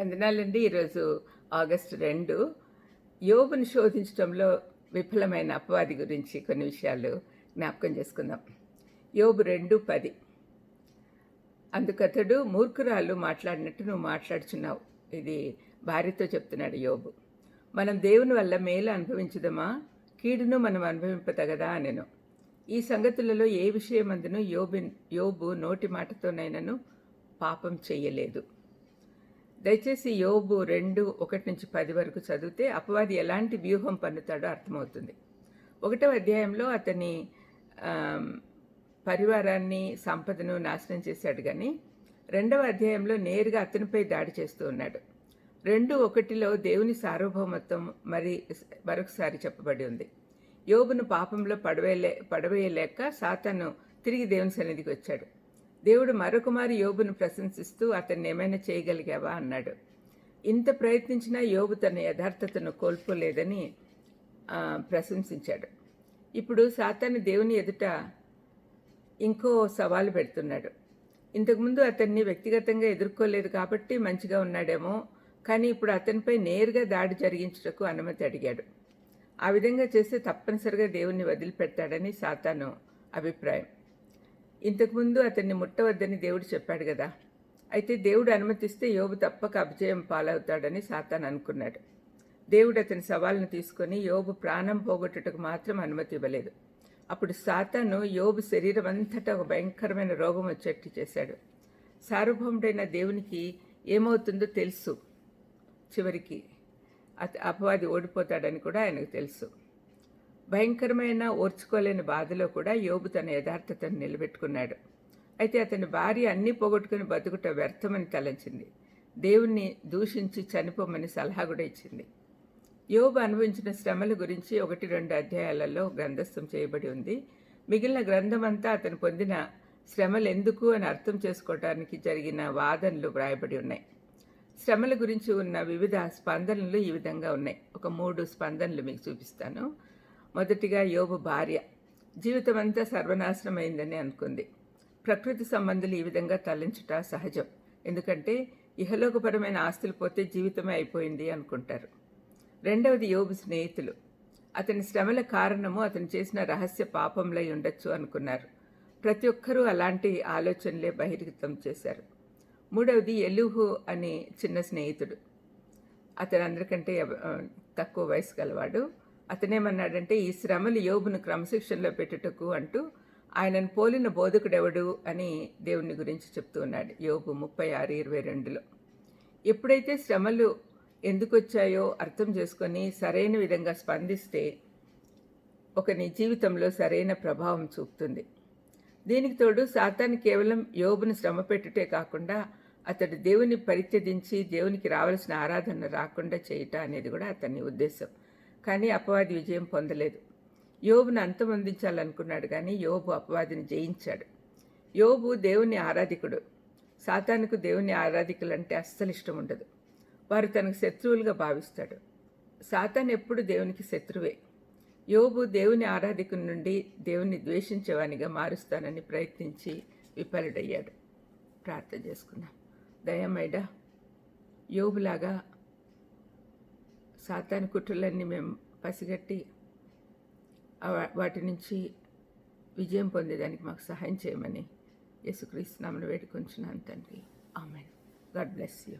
వందనాలండి. ఈరోజు ఆగస్టు రెండు. యోగును శోధించడంలో విఫలమైన అపవాది గురించి కొన్ని విషయాలు జ్ఞాపకం చేసుకుందాం. యోబు రెండు పది. అందుకతడు మూర్ఖురాలు మాట్లాడినట్టు నువ్వు మాట్లాడుచున్నావు. ఇది భార్యతో చెప్తున్నాడు యోబు. మనం దేవుని వల్ల మేలు అనుభవించుదమా? కీడును మనం అనుభవింపతగదా అనెను. ఈ సంగతులలో ఏ విషయమందును యోబు యోబు నోటి మాటతోనైనను పాపం చేయలేదు. దయచేసి యోబు రెండు ఒకటి నుంచి పది వరకు చదివితే అపవాది ఎలాంటి వ్యూహం పన్నుతాడో అర్థమవుతుంది. ఒకటవ అధ్యాయంలో అతని పరివారాన్ని సంపదను నాశనం చేశాడు కానీ రెండవ అధ్యాయంలో నేరుగా అతనిపై దాడి చేస్తూ ఉన్నాడు. రెండు ఒకటిలో దేవుని సార్వభౌమత్వం మరి మరొకసారి చెప్పబడి ఉంది. యోబును పాపంలో పడవేలే పడవేయలేక సాతను తిరిగి దేవుని సన్నిధికి వచ్చాడు. దేవుడు మరొకమారి యోబును ప్రశంసిస్తూ అతన్ని ఏమైనా చేయగలిగావా అన్నాడు. ఇంత ప్రయత్నించినా యోబు తన యథార్థతను కోల్పోలేదని ప్రశంసించాడు. ఇప్పుడు సాతాను దేవుని ఎదుట ఇంకో సవాలు పెడుతున్నాడు. ఇంతకుముందు అతన్ని వ్యక్తిగతంగా ఎదుర్కోలేదు కాబట్టి మంచిగా ఉన్నాడేమో కానీ ఇప్పుడు అతనిపై నేరుగా దాడి జరిగించుటకు అనుమతి అడిగాడు. ఆ విధంగా చేస్తే తప్పనిసరిగా దేవుణ్ణి వదిలిపెడతాడని సాతాను అభిప్రాయం. ఇంతకుముందు అతన్ని ముట్టవద్దని దేవుడు చెప్పాడు కదా. అయితే దేవుడు అనుమతిస్తే యోబు తప్పక అభిజయం పాలవుతాడని సాతాన్ అనుకున్నాడు. దేవుడు అతని సవాల్ను తీసుకొని యోబు ప్రాణం పోగొట్టుటకు మాత్రం అనుమతి ఇవ్వలేదు. అప్పుడు సాతాను యోబు శరీరం అంతటా ఒక భయంకరమైన రోగం వచ్చేట్టు చేశాడు. సార్వభౌముడైన దేవునికి ఏమవుతుందో తెలుసు. చివరికి అపవాది ఓడిపోతాడని కూడా ఆయనకు తెలుసు. భయంకరమైన ఓర్చుకోలేని బాధలో కూడా యోబు తన యథార్థతను నిలబెట్టుకున్నాడు. అయితే అతని భార్య అన్నీ పోగొట్టుకుని బతుకుట వ్యర్థమని తలంచింది. దేవుణ్ణి దూషించి చనిపోమని సలహా కూడా ఇచ్చింది. యోబు అనుభవించిన శ్రమల గురించి ఒకటి రెండు అధ్యాయాలలో గ్రంథస్థం చేయబడి ఉంది. మిగిలిన గ్రంథమంతా అతను పొందిన శ్రమలు ఎందుకు అని అర్థం చేసుకోవడానికి జరిగిన వాదనలు వ్రాయబడి ఉన్నాయి. శ్రమల గురించి ఉన్న వివిధ స్పందనలు ఈ విధంగా ఉన్నాయి. ఒక మూడు స్పందనలు మీకు చూపిస్తాను. మొదటిగా యోబు భార్య. జీవితం అంతా సర్వనాశనమైందని అనుకుంది. ప్రకృతి సంబంధులు ఈ విధంగా తలంచుట సహజం. ఎందుకంటే ఇహలోకపరమైన ఆస్తులు పోతే జీవితమే అయిపోయింది అనుకుంటారు. రెండవది యోబు స్నేహితులు. అతని శ్రమల కారణము అతను చేసిన రహస్య పాపంలై ఉండొచ్చు అనుకున్నారు. ప్రతి ఒక్కరూ అలాంటి ఆలోచనలే బహిర్గతం చేశారు. మూడవది ఎలుహు అనే చిన్న స్నేహితుడు. అతను అందరికంటే తక్కువ వయసు గలవాడు. అతనేమన్నాడంటే ఈ శ్రమలు యోబును క్రమశిక్షణలో పెట్టుటకు అంటూ ఆయనను పోలిన బోధకుడెవడు? అని దేవుని గురించి చెప్తూ ఉన్నాడు యోబు ముప్పై ఆరు ఇరవై రెండులో. ఎప్పుడైతే శ్రమలు ఎందుకు వచ్చాయో అర్థం చేసుకొని సరైన విధంగా స్పందిస్తే ఒక నీ జీవితంలో సరైన ప్రభావం చూపుతుంది. దీనికి తోడు సాతాన్ని కేవలం యోబును శ్రమ పెట్టుటే కాకుండా అతడు దేవుని పరిత్యజించి దేవునికి రావాల్సిన ఆరాధన రాకుండా చేయట అనేది కూడా అతని ఉద్దేశం. కానీ అపవాది విజయం పొందలేదు. యోబును అంతమొందించాలనుకున్నాడు కానీ యోబు అపవాదిని జయించాడు. యోబు దేవుని ఆరాధికుడు. సాతానుకు దేవుని ఆరాధికులంటే అస్సలు ఇష్టం ఉండదు. వారు తనకు శత్రువులుగా భావిస్తాడు. సాతాన్ ఎప్పుడు దేవునికి శత్రువే. యోబు దేవుని ఆరాధికుని నుండి దేవుని ద్వేషించేవానిగా మారుస్తానని ప్రయత్నించి విఫలుడయ్యాడు. ప్రార్థన చేసుకున్నాం దయమైడా యోబులాగా సాతాని కుట్రలన్నీ మేము పసిగట్టి వాటి నుంచి విజయం పొందేదానికి మాకు సహాయం చేయమని యేసుక్రీస్తు నామను వేడుకొంచున్నాను తండ్రి. ఆమెన్. God bless you.